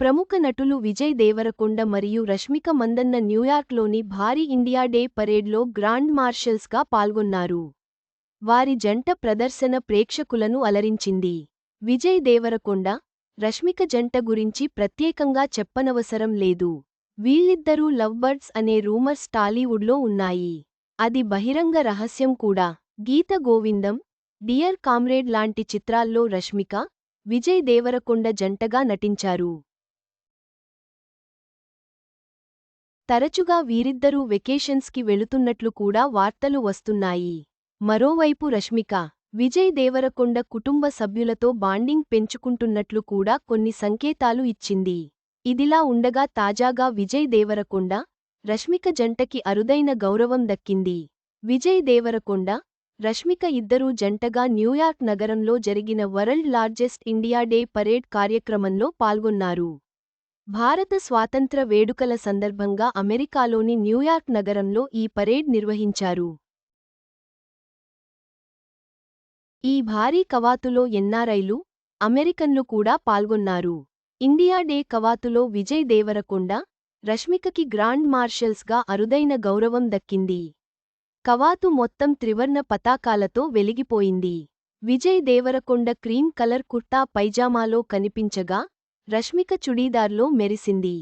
ప్రముఖ నటులు విజయ్ దేవరకొండ మరియు రష్మిక మందన్న న్యూయార్క్లోని భారీ ఇండియా డే పరేడ్లో గ్రాండ్ మార్షల్స్గా పాల్గొన్నారు. వారి జంట ప్రదర్శన ప్రేక్షకులను అలరించింది. విజయ్ దేవరకొండ రష్మిక జంట గురించి ప్రత్యేకంగా చెప్పనవసరం లేదు. వీళ్ళిద్దరూ లవ్బర్డ్స్ అనే రూమర్స్ టాలీవుడ్లో ఉన్నాయి. అది బహిరంగ రహస్యం కూడా. గీత గోవిందం డియర్ కామ్రేడ్ లాంటి చిత్రాల్లో రష్మిక విజయ్ దేవరకొండ జంటగా నటించారు. తరచుగా వీరిద్దరూ వెకేషన్స్కి వెళుతున్నట్లు కూడా వార్తలు వస్తున్నాయి. మరోవైపు రష్మిక విజయ్ దేవరకొండ కుటుంబ సభ్యులతో బాండింగ్ పెంచుకుంటున్నట్లు కూడా కొన్ని సంకేతాలు ఇచ్చింది. ఇదిలా ఉండగా తాజాగా విజయ్ దేవరకొండ రష్మిక జంటకి అరుదైన గౌరవం దక్కింది. విజయ్ దేవరకొండ రష్మిక ఇద్దరూ జంటగా న్యూయార్క్ నగరంలో జరిగిన world largest India day parade కార్యక్రమంలో పాల్గొన్నారు. భారత స్వాతంత్ర వేడుకల సందర్భంగా అమెరికాలోని న్యూయార్క్ నగరంలో ఈ పరేడ్ నిర్వహించారు. ఈ భారీ కవాతులో ఎన్నారైలు అమెరికన్లు కూడా పాల్గొన్నారు. ఇండియా డే కవాతులో విజయ్ దేవరకొండ రష్మికకి గ్రాండ్ మార్షల్స్గా అరుదైన గౌరవం దక్కింది. కవాతు మొత్తం త్రివర్ణ పతాకాలతో వెలిగిపోయింది. విజయ్ దేవరకొండ క్రీమ్ కలర్ కుర్తా పైజామాలో కనిపించగా రష్మిక చుడీదార్లో మెరిసింది.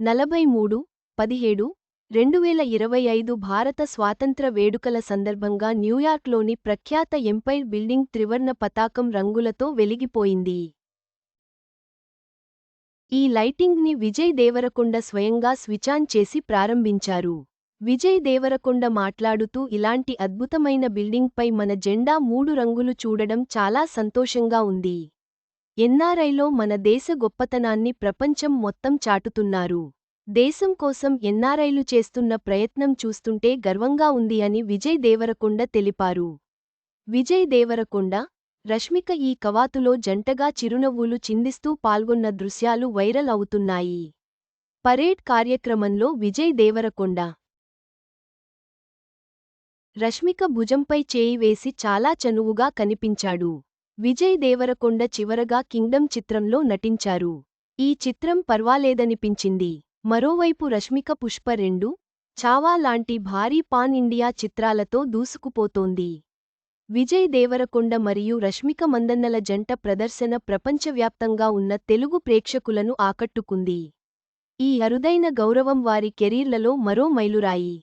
నలభై మూడు పదిహేడు రెండువేల ఇరవై ఐదు భారత స్వాతంత్ర వేడుకల సందర్భంగా న్యూయార్క్లోని ప్రఖ్యాత ఎంపైర్ బిల్డింగ్ త్రివర్ణ పతాకం రంగులతో వెలిగిపోయింది. ఈ లైటింగ్ని విజయ్ దేవరకొండ స్వయంగా స్విచాన్ చేసి ప్రారంభించారు. విజయ్ దేవరకొండ మాట్లాడుతూ ఇలాంటి అద్భుతమైన బిల్డింగ్పై మన జెండా మూడు రంగులు చూడడం చాలా సంతోషంగా ఉంది. ఎన్ఆర్ఐలో మన దేశ గొప్పతనాన్ని ప్రపంచం మొత్తం చాటుతున్నారు. దేశం కోసం ఎన్ఆర్ఐలు చేస్తున్న ప్రయత్నం చూస్తుంటే గర్వంగా ఉంది అని విజయ్ దేవరకొండ తెలిపారు. విజయ్ దేవరకొండ రష్మిక ఈ కవాతులో జంటగా చిరునవ్వులు చిందిస్తూ పాల్గొన్న దృశ్యాలు వైరల్ అవుతున్నాయి. పరేడ్ కార్యక్రమంలో విజయ్ దేవరకొండ. రష్మిక భుజంపై చేయి వేసి చాలా చనువుగా కనిపించాడు. విజయ్ దేవరకొండ చివరగా కింగ్డమ్ చిత్రంలో నటించారు. ఈ చిత్రం పర్వాలేదనిపించింది. మరోవైపు రష్మిక పుష్ప రెండు చావా లాంటి భారీ పాన్ ఇండియా చిత్రాలతో దూసుకుపోతోంది. విజయ్ దేవరకొండ మరియు రష్మిక మందన్నల జంట ప్రదర్శన ప్రపంచవ్యాప్తంగా ఉన్న తెలుగు ప్రేక్షకులను ఆకట్టుకుంది. ఈ అరుదైన గౌరవం వారి కెరీర్లలో మరో మైలురాయి.